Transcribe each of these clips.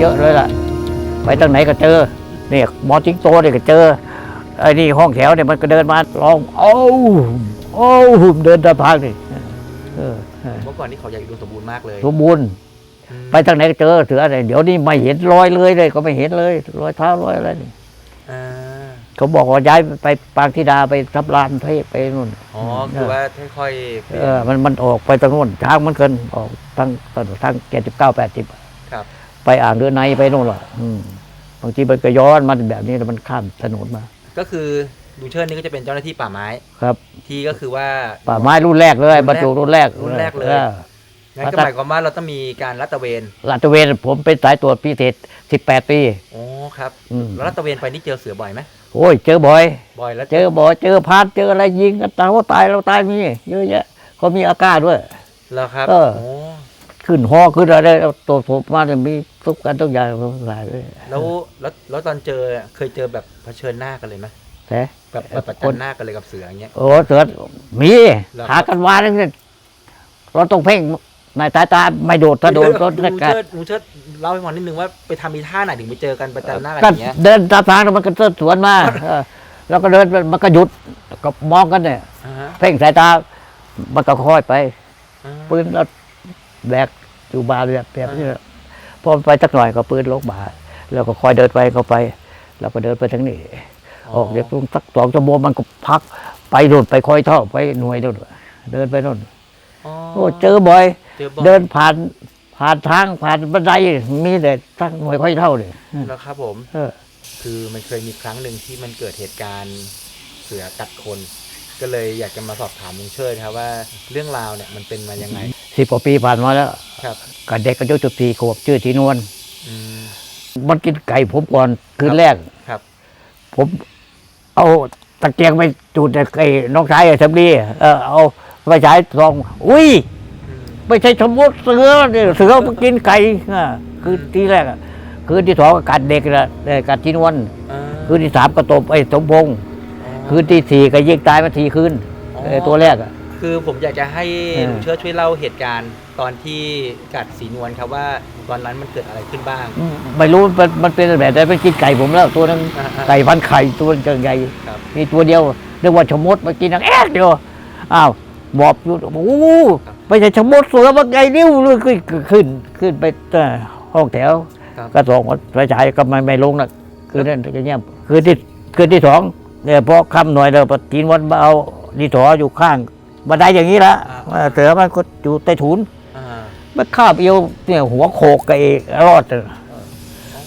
เยอะเลยล่ะ ไปทางไหนก็เจอเนี่ยหมอจิงโตเนี่ยก็เจอไอ้นี่ห้องแถวเนี่ยมันก็เดินมาลองโอ้โอ้เดินตามทางนี่เออเออเมื่อก่อนนี่เขาใหญ่ดูสมบูรณ์มากเลยสมบูรณ์อืมไปทางไหนก็เจอเสืออะไรเดี๋ยวนี้ไม่เห็นรอยเลยเลย ก็ไม่เห็นเลย รอยเท้ารอยอะไรนี่อ่าเขาบอกว่าย้ายไปปางธิดาไปทับลานไปไปนู่นอ๋อคือว่าค่อยๆเปลี่ยเอนอมันมันออกไปทางนู่นทางมันเกินออกทางทางทางเจ็ดสิบเก้าแปดสิบครับ ไปอ่างเรือในไปนู่นหรออืมบางทีมันก็ย้อนมาแบบนี้แล้วมันข้ามถนนมา ก็คือลุงเชิดนี่ก็จะเป็นเจ้าหน้าที่ป่าไม้ครับ ที่ก็คือว่าป่าไม้รุ่นแรกเลยรุ่นแรกบรรจุรุ่นแรกรุ่นแรกเลยอองั้นก็แล้วถ้าหมายความว่าเราต้องมีการรัดตระเวนลาดตระเวนผมเป็นสายตรวจพิเศษสิบแปดปีโอ้ครับอืมแล้วรัดตระเวนไปนี่เจอเสือบ่อยไหมโอ้ยเจอบ่อยบ่อยแล้วเจอบ่อยเจอพานเจออะไรยิงกันตายว่าตายเราตายมีเยอะแยะเขามีอาการด้วยแล้วครับเออโอ้ ขึ้นหอขึ้นอะไรเอาตัวผมมาเนี่ยมีทุกกันทุกอย่างหลายเลยแล้วแล้วแล้วตอนเจอเคยเจอแบบเผชิญหน้ากันเลยไหมแต่แบบแบบประจันหน้ากันเลยกับเสืออย่างเงี้ยโอ้เสือมีเหรอครับหากันวานั่นเนี่ยเราต้องเพ่งในสายตาไม่โดดถ้าโดนรถลุก็งกัดเชิดลุงเชิดเล่าให้ฟังนิดนึงว่าไปทำมีท่าไหนถึงไปเจอกันประจันหน้ากันก็อย่างเงี้ยเดินตามทางแล้วมันก็เดินสวนมาเออแล้วก็เดินไปมันก็หยุดก็มองกันเนี่ยอ่าฮะเพ่งสายตามันก็ค่อยไปอ่าปืน แล้วแบกอยู่บาแบบแบบนี้แหละพอไปสักหน่อยก็ปืนลงบาแล้วก็ค่อยเดินไปก็ไป แล้วก็เดินไปทางนี้ออกเดี๋ยวสักสองชั่วโมงมันก็พัก ไปโน่นไปคอยท่อไปหน่วยโน่นเดินไปโน่นอ๋อโอ้เจอบ่อยเจอบ่อย เดินผ่านผ่านทางผ่านบันไดมีแต่ทั้งหน่วยคอยเท่าเลยแล้วครับผมเออคือมันเคยมีครั้งหนึ่งที่มันเกิดเหตุการณ์เสือกัดคน ก็เลยอยากจะมาสอบถามลุงเชิดครับว่าเรื่องราวเนี่ยมันเป็นมายังไง สิบกว่าปีผ่านมาแล้วครับกับเด็กก็อายุจุดสี่ขวบชื่อสีนวลอืมมันกินไก่ผมก่อนคืนแรกครับ ผม เอาตะเกียงไปจุดไอ้น้องชายไอ้สำลีเออเอาไปฉายซองอุ้ยอืมไม่ใช่สมมติเสือเนี่ยเสือมากินไก่อะคือที่แรกอะคืนที่สองก็กัดเด็กละเอ่อกัดจีนวนอ่าคืนที่สามก็ตบไอ้สมพงษ์อ๋อคืนที่สี่ก็ยิงตายมาทีคืนอ๋อเอ่อตัวแรกอะ คือผมอยากจะให้เออลุงเชิดช่วยเล่าเหตุการณ์ ตอนที่กัดสีนวลครับว่าตอนนั้นมันเกิดอะไรขึ้นบ้างไม่รู้มันมันเป็นแบบไหนมันกินไก่ผมแล้วตัวนั้นอ่าๆไก่พันไข่ตัวจะใหญ่ครับ มีตัวเดียวเรียกว่าชะมดมากินนังแอ๊กเดียวอ้าวบอบอยู่โอ้โหไม่ใช่ชะมดเสือมาไงนิ้วเลยขึ้นขึ้นขึ้นไปเอ่อห้องแถว ครับ ก็สองไปฉายก็ไม่ไม่ลงนะคือนั่นก็เงียบคือที่คือที่สองเนี่ยพอค่ำหน่อยเราปทีนวันมาเอาดีถออยู่ข้าง บันไดอย่างนี้ละเออเสือมันก็อยู่ใต้ถุนอ่ามันคาบเอวเนี่ยหัวโขกกับไอ้รอดน่ะ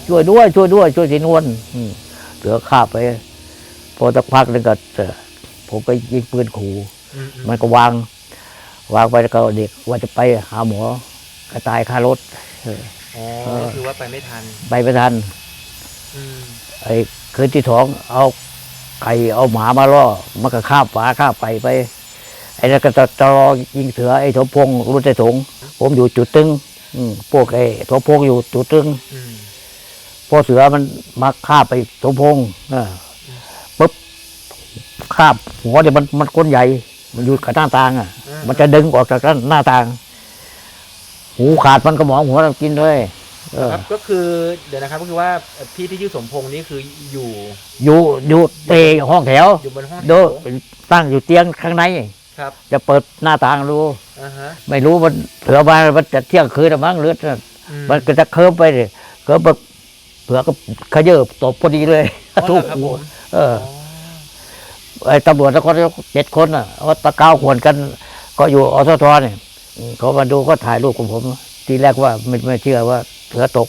ช่วยด้วย ช่วยด้วย ช่วยสีนวลอืมเสือคาบไป พอสักพักนึงก็เอ่อผมก็ยิงปืนขู่อืมอืมมันก็วาง วางไปแล้วก็เด็กว่าจะไปหาหมอกระตายคารถเอออ๋อเออก็คือว่าไปไม่ทัน ไปไม่ทันอืมไอ้คืนที่สองเอาไก่เอาหมามาล่อมันก็ข้าบฝาข้าบไก่ไป ไอ้นั่นก็จะจะรอยิงเสือไอ้สมพงษ์รุ่นใจสงผมอยู่จุดตึงอืมพวกไอ้สมพงษ์อยู่จุดตึงอืมพอเสือมันมาคาบไปสมพงษ์อ่าปุ๊บคาบหัวเนี่ยมันมันก้นใหญ่ มันอยู่กับหน้าต่างอะอ่ามันจะดึงออกจากหน้าต่าง หูขาดมันก็หมองหัวเรากินเลยเออครับก็คือเดี๋ยวนะครับก็คือว่าเอ่อพี่ที่ชื่อสมพงษ์นี่คืออยู่ อยู่อยู่เตะห้องแถวอยู่บนห้องดูแถวตั้งอยู่เตียงข้างใน ครับ จะเปิดหน้าต่างดูอ่าฮะไม่รู้มันเผื่อมามันจะเที่ยงคืนหรือมั้งเลือดน่ะอืมันก็จะเคิมไปเลยเคิมไปเผื่อก็ขยืบตบพอดีเลยอ๋อทุกเหรอครับหัวผมเอออ๋อไอ้ตำรวจแล้วก็เจ็ดคนอะเอาตะกร้าวขวนกัน ก็อยู่อสทเนี่ยอืมเขามาดูก็ถ่ายรูปของผม ทีแรกว่าไม่ไม่เชื่อว่าเสือตก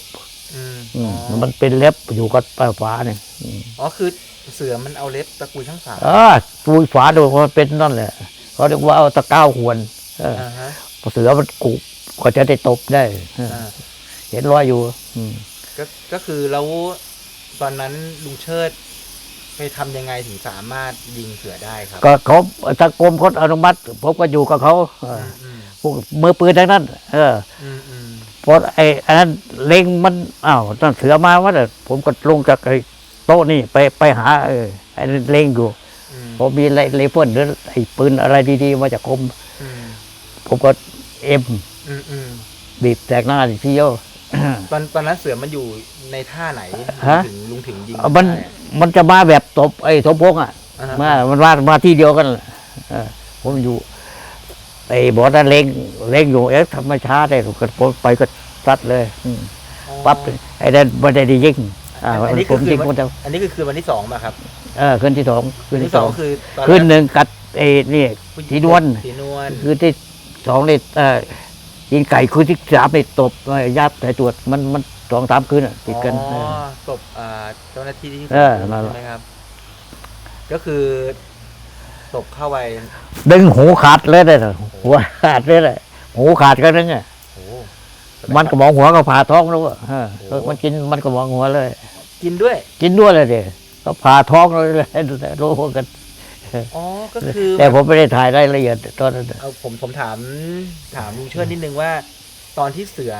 อืมอืมอ๋อมันเป็นเล็บอยู่กับปลายฝาเนี่ยอืมอ๋อคือเสือมันเอาเล็บตะกุยทั้งสามอ่าปุยฝาดูมันเป็นนั่นแหละ เขาเรียกว่าเอาตะกร้าวขวนเอออ่าฮะเสือมันกุก็จะได้ตบได้เอออ่าเห็นรอยอยู่ อืม ก็ก็คือแล้วตอนนั้นลุงเชิด ไปทำยังไงถึงสามารถยิงเสือได้ครับก็เขาทางกรมเขาอนุมัติผมก็อยู่กับเขาเอออืมพวกมือปืนทั้งนั้น เอออืมอืมเพราะไอ้อันนั้นเล็งมันอ้าวตั้งเสือมาว่าแต่ผมก็ลงจากไอ้โต๊ะนี่ไปไปหาเออไอ้นั่นเล็งอยู่อืม ผมมีไรไรเฟิลหรือไอ้ปืนอะไรดีๆ มาจากกรมอืมผมก็เอ็มอืมอืมบีบแตกหน้าทีเดียวตอนตอนนั้นเสือมันอยู่ในท่าไหนฮะถึงลุงถึงยิงมันได้อะมันจะมาแบบตบไอ้สมพงษ์อะอ่าฮะมามันมามาที่เดียวกันเออผมอยู่ไอ้บอสนั้นเล็งเล็งอยู่เอ๊ะทำไมช้าได้ก็ผมไปก็ซัดเลยอืมอ๋อปั๊บไอ้นั่นไม่ได้ดียิงอ่าอันนี้ผคือมคืยิองคนเดียวอันนี้คือคืนวันที่สองป่ะครับ เออคืนที่สองคืนวันที่ที่สสอองงคือตอนแรกคืนหนึ่งกัดไอ้นี่ผู้หญิงสีนวลสีนวลคืนที่สองนี่เออยิงไก่คืนที่สามนี่ตบเอ่อยัดใส่ตรวจมันมันสองสามคืนอะติดกันอ๋เอออศพอ่าเจ้าหน้าที่ที่เออนั่นแหละใช่ไหมครับ ก็คือศพเข้าไปดึงหูขาดเลยเลยหัวขาดเลยเลยหูขาดก็นึงอะโอ้มันก็มองหัวก็ผ่าท้องแล้วอะเออเออมันกินมันก็มองหัวเลย กินด้วย กินด้วยเลยเด็ ก็ผ่าท้องเลยเลยรู้กันอ๋อก็คือแต่ผมไม่ได้ถ่ายรายละเอียดตอนนั้นเอาผมผมถามถามลุงเชิดนิดนึงว่า ตอนที่เสือ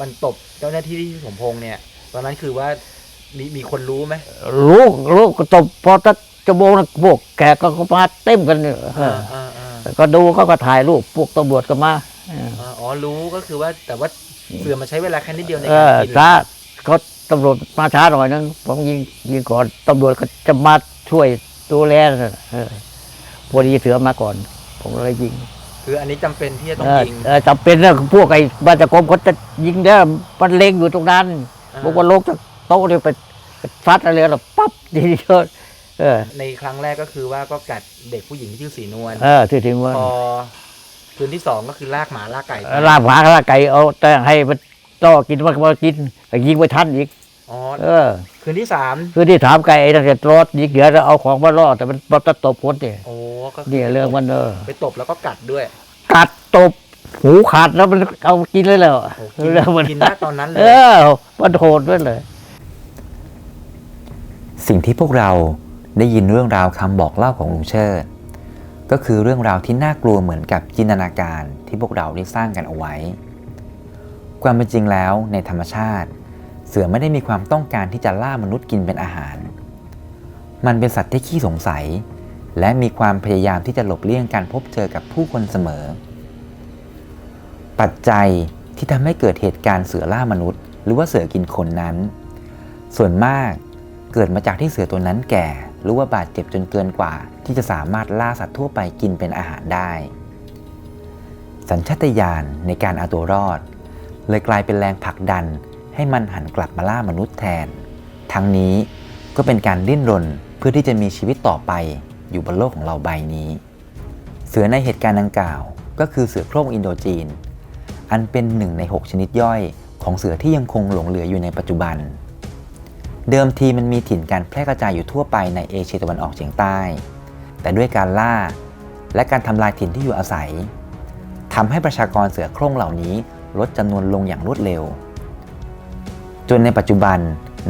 มันตบเจ้าหน้าที่ที่สมพงษ์เนี่ย ตอนนั้นคือว่ามีมีคนรู้ไหมรู้รู้ก็ตบพอตัดจะโมงนะพวกแขกก็มาเต็มกันเนี่ยเอออ่าอ่าก็ดูเขาก็ถ่ายรูปพวกตำรวจก็มาเอออ่าอ๋อรู้ก็คือว่าแต่ว่าเสือมันใช้เวลาแค่นิดเดียวในเอการอกินช้าเขา ตำรวจมาช้าหน่อยนึงผมยิงยิงก่อนตำรวจก็จะมาช่วยดูแลนะเออพอดีเสือมาก่อน ผมเลยยิง คืออันนี้จำเป็นที่จะต้อเองอยิงเออจำเป็นนะพวกไอ้บาจากรมเขาจะยิงเนี่ยมันเล็งอยู่ตรงนั้นอ่าบอกว่าลกจากโต๊ะเนี่ยไปซัดอะไรแล้วปั๊บทีเดียวเออในครั้งแรกก็คือว่าก็กัดเด็กผู้หญิงที่ชื่อสีนวลเออที่ถึงว่าพอคืนที่สองก็คือลากหมาลากไก่ไปลาบหมาลาไก่เอาแต่ให้มัน ต่อกินมันก็มากินแต่ยิงไปทันอีก อ๋อ เออ คืนที่สามคือที่ถามไก่ไอ้ตั้งแต่รถยิงเดี๋ยวจะเอาของมาล่อแต่มันมันจะตบคนเนี่ยโอ้ก็คือเนี่ยเรื่องมันเออไปตบแล้วก็กัดด้วยกัดตบหูขาดแล้วมันเอากินเลยแล้วโอ้กินเรื่องมันกินณตอนนั้นเลเอย อมันโหดด้วยเลย สิ่งที่พวกเราได้ยินเรื่องราวคำบอกเล่าของลุงเชิด ก็คือเรื่องราวที่น่ากลัวเหมือนกับจินตนาการที่พวกเราได้สร้างกันเอาไว้ ความเป็นจริงแล้วในธรรมชาติ เสือไม่ได้มีความต้องการที่จะล่ามนุษย์กินเป็นอาหาร มันเป็นสัตว์ที่ขี้สงสัย และมีความพยายามที่จะหลบเลี่ยงการพบเจอกับผู้คนเสมอ ปัจจัยที่ทำให้เกิดเหตุการณ์เสือล่ามนุษย์ หรือว่าเสือกินคนนั้น ส่วนมากเกิดมาจากที่เสือตัวนั้นแก่ หรือว่าบาดเจ็บจนเกินกว่า ที่จะสามารถล่าสัตว์ทั่วไปกินเป็นอาหารได้ สัญชาตญาณในการเอาตัวรอด เลยกลายเป็นแรงผลักดัน ให้มันหันกลับมาล่ามนุษย์แทน ทั้งนี้ก็เป็นการดิ้นรนเพื่อที่จะมีชีวิตต่อไปอยู่บนโลกของเราใบนี้ เสือในเหตุการณ์ดังกล่าวก็คือเสือโคร่งอินโดจีน อันเป็นหนึ่งใน 6 ชนิดย่อยของเสือที่ยังคงหลงเหลืออยู่ในปัจจุบัน เดิมทีมันมีถิ่นการแพร่กระจายอยู่ทั่วไปในเอเชียตะวันออกเฉียงใต้ แต่ด้วยการล่า และการทำลายถิ่นที่อยู่อาศัยทำให้ประชากรเสือโคร่งเหล่านี้ ลดจำนวนลงอย่างรวดเร็ว จนในปัจจุบัน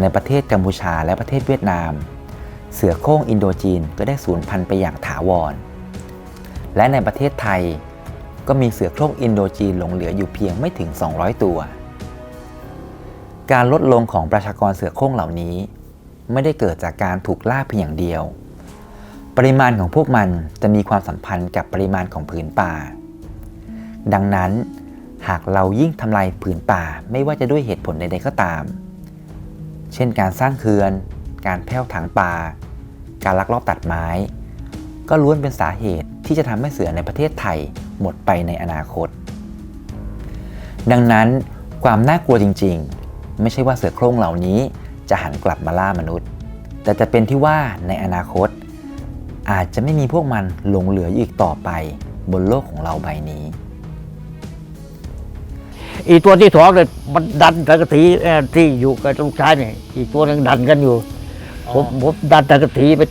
ในประเทศกัมพูชาและประเทศเวียดนาม เสือโคร่งอินโดจีนก็ได้สูญพันธุ์ไปอย่างถาวร และในประเทศไทยก็มีเสือโคร่งอินโดจีนหลงเหลืออยู่เพียงไม่ถึง 200 ตัว การลดลงของประชากรเสือโคร่งเหล่านี้ ไม่ได้เกิดจากการถูกล่าเพียงอย่างเดียว ปริมาณของพวกมันจะมีความสัมพันธ์กับปริมาณของผืนป่า ดังนั้น หากเรายิ่งทำลายผืนป่าไม่ว่าจะด้วยเหตุผลใดๆก็ตาม เช่นการสร้างเขื่อน การแผ้วถางป่า การลักลอบตัดไม้ ก็ล้วนเป็นสาเหตุที่จะทำให้เสือในประเทศไทยหมดไปในอนาคต ดังนั้นความน่ากลัวจริงๆ ไม่ใช่ว่าเสือโคร่งเหล่านี้จะหันกลับมาล่ามนุษย์ แต่จะเป็นที่ว่าในอนาคต อาจจะไม่มีพวกมันหลงเหลืออยู่อีกต่อไปบนโลกของเราใบนี้ อีตัวที่สองเนี่ยมันดันตะกะถีเอ่อที่อยู่กับลูกชายเนี่ยอีกตัวหนึงดันกันอยู่อ๋อผมผมดันตะกะถีไป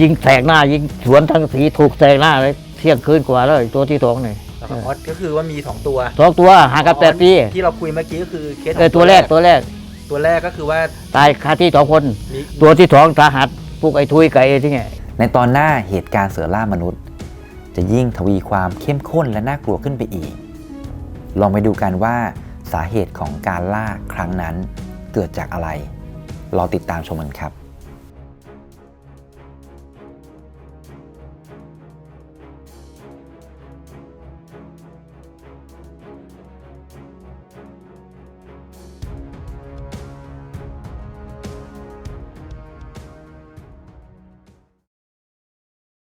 ยิงแสกหน้า ยิงสวนทางสีถูกแสกหน้าเลยเที่ยงคืนกว่าแล้วอีกตัวที่สองเนี่ยอ๋อก็คือว่ามีสองตัวสองตัวห่างกันแปดปีที่เราคุยเมื่อกี้ก็คือเคสเออตัวแรกตัวแรก ตัวแรกก็คือว่าตายคาที่สองคนมีตัวที่สองสาหัสพวกไอ้ทุยไก่ที่ไงในตอนหน้าเหตุการณ์เสือล่ามนุษย์ จะยิ่งทวีความเข้มข้นและน่ากลัวขึ้นไปอีก ลองไปดูกันว่าสาเหตุของการล่าครั้งนั้นเกิดจากอะไร รอติดตามชมกันครับ